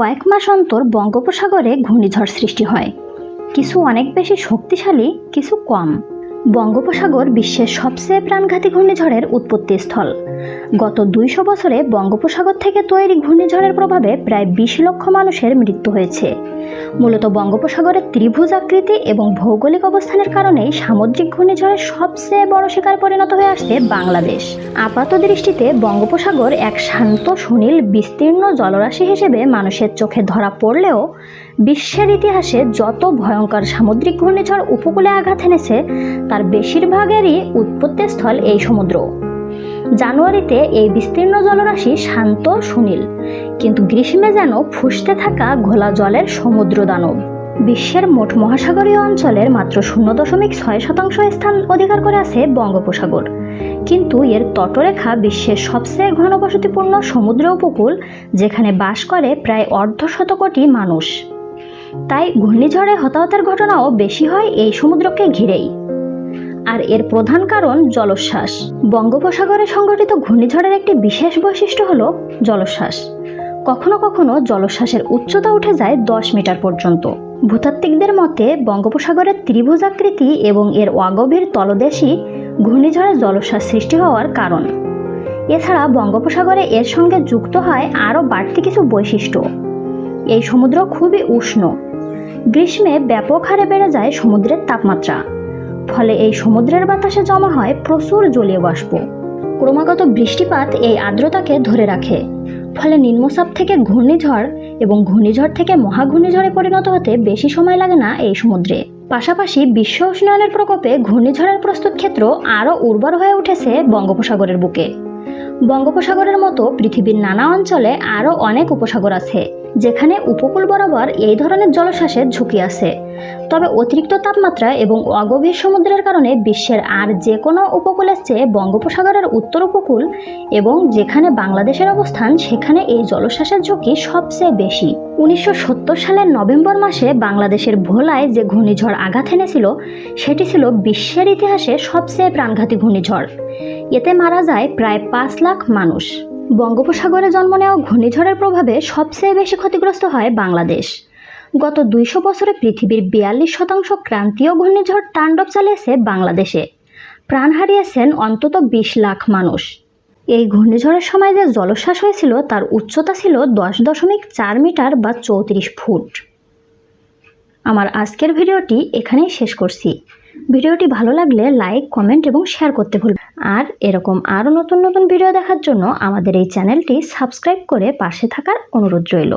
কয়েক মাস অন্তর বঙ্গোপসাগরে ঘূর্ণিঝড় সৃষ্টি হয়। কিছু অনেক বেশি শক্তিশালী, কিছু কম। বঙ্গোপসাগর বিশ্বের সবচেয়ে প্রাণঘাতী ঘূর্ণিঝড়ের উৎপত্তি স্থল গত দুইশো বছরে বঙ্গোপসাগর থেকে তৈরি ঘূর্ণিঝড়ের প্রভাবে প্রায় বিশ লক্ষ মানুষের মৃত্যু হয়েছে। মূলত বঙ্গোপসাগরের ত্রিভুজ আকৃতি এবং ভৌগোলিক অবস্থানের কারণেই সামুদ্রিক ঘূর্ণিঝড়ের সবচেয়ে বড় শিকার পরিণত হয়ে আসছে বাংলাদেশ। আপাত দৃষ্টিতে বঙ্গোপসাগর এক শান্ত, সুনীল, বিস্তীর্ণ জলরাশি হিসেবে মানুষের চোখে ধরা পড়লেও বিশ্বের ইতিহাসে যত ভয়ঙ্কর সামুদ্রিক ঘূর্ণিঝড় উপকূলে আঘাত এনেছে, তার বেশিরভাগেরই উৎপত্তিস্থল এই সমুদ্র। জানুয়ারিতে এই বিস্তীর্ণ জলরাশি শান্ত, সুনীল। কিন্তু গ্রীষ্মে যেন ফুসতে থাকা ঘোলা জলের সমুদ্র দানব বিশ্বের মোট মহাসাগরীয় অঞ্চলের মাত্র শূন্য দশমিক ছয় শতাংশ স্থান অধিকার করে আছে বঙ্গোপসাগর। কিন্তু এর তটরেখা বিশ্বের সবচেয়ে ঘনবসতিপূর্ণ সমুদ্র উপকূল, যেখানে বাস করে প্রায় অর্ধশত কোটি মানুষ। তাই ঘূর্ণিঝড়ে হতাহতের ঘটনাও বেশি হয় এই সমুদ্রকে ঘিরেই। আর এর প্রধান কারণ জলোচ্ছ্বাস। বঙ্গোপসাগরে সংঘটিত ঘূর্ণিঝড়ের একটি বিশেষ বৈশিষ্ট্য হল জলোচ্ছ্বাস। কখনো কখনো জলোচ্ছ্বাসের উচ্চতা উঠে যায় দশ মিটার পর্যন্ত। ভূতাত্ত্বিকদের মতে বঙ্গোপসাগরের ত্রিভুজাকৃতি এবং এর অগভীর তলদেশই ঘূর্ণিঝড়ের জলোচ্ছ্বাস সৃষ্টি হওয়ার কারণ। এছাড়া বঙ্গোপসাগরে এর সঙ্গে যুক্ত হয় আরও বাড়তি কিছু বৈশিষ্ট্য। এই সমুদ্র খুবই উষ্ণ। গ্রীষ্মে ব্যাপক হারে বেড়ে যায় সমুদ্রের তাপমাত্রা। ফলে এই সমুদ্রের বাতাসে জমা হয় প্রচুর জলীয় বাষ্প। ক্রমাগত বৃষ্টিপাত এই আর্দ্রতাকে ধরে রাখে। ফলে নিম্নচাপ থেকে ঘূর্ণিঝড় এবং ঘূর্ণিঝড় থেকে মহাঘূর্ণিঝড়ে পরিণত হতে বেশি সময় লাগে না এই সমুদ্রে। পাশাপাশি বিশ্ব উষ্ণায়নের প্রকোপে ঘূর্ণিঝড়ের প্রস্তুত ক্ষেত্র আরও উর্বর হয়ে উঠেছে বঙ্গোপসাগরের বুকে। বঙ্গোপসাগরের মতো পৃথিবীর নানা অঞ্চলে আরও অনেক উপসাগর আছে। যেখানে উপকূল বরাবর এই ধরনের জলশ্বাসের ঝুঁকি আছে। তবে অতিরিক্ত তাপমাত্রা এবং অগভীর সমুদ্রের কারণে বিশ্বের আর যে কোনো উপকূলের চেয়ে বঙ্গোপসাগরের উত্তর উপকূল এবং যেখানে বাংলাদেশের অবস্থান, সেখানে এই জলশ্বাসের ঝুঁকি সবচেয়ে বেশি। উনিশশো সত্তর সালের নভেম্বর মাসে বাংলাদেশের ভোলায় যে ঘূর্ণিঝড় আঘাত এনেছিল, সেটি ছিল বিশ্বের ইতিহাসে সবচেয়ে প্রাণঘাতী ঘূর্ণিঝড়। এতে মারা যায় প্রায় পাঁচ লাখ মানুষ। বঙ্গোপসাগরে জন্ম নেওয়া ঘূর্ণিঝড়ের প্রভাবে সবচেয়ে বেশি ক্ষতিগ্রস্ত হয় বাংলাদেশ। গত দুইশো বছরে পৃথিবীর বিয়াল্লিশ শতাংশ ক্রান্তীয় ঘূর্ণিঝড় তাণ্ডব চালিয়েছে বাংলাদেশে। প্রাণ হারিয়েছেন অন্তত বিশ লাখ মানুষ। এই ঘূর্ণিঝড়ের সময় যে জলোচ্ছ্বাস হয়েছিল তার উচ্চতা ছিল দশ দশমিক চার মিটার বা চৌত্রিশ ফুট। আমার আজকের ভিডিওটি এখানেই শেষ করছি। ভিডিওটি ভালো লাগলে লাইক, কমেন্ট এবং শেয়ার করতে ভুলবেন আর এরকম আরও নতুন নতুন ভিডিও দেখার জন্য আমাদের এই চ্যানেলটি সাবস্ক্রাইব করে পাশে থাকার অনুরোধ রইল।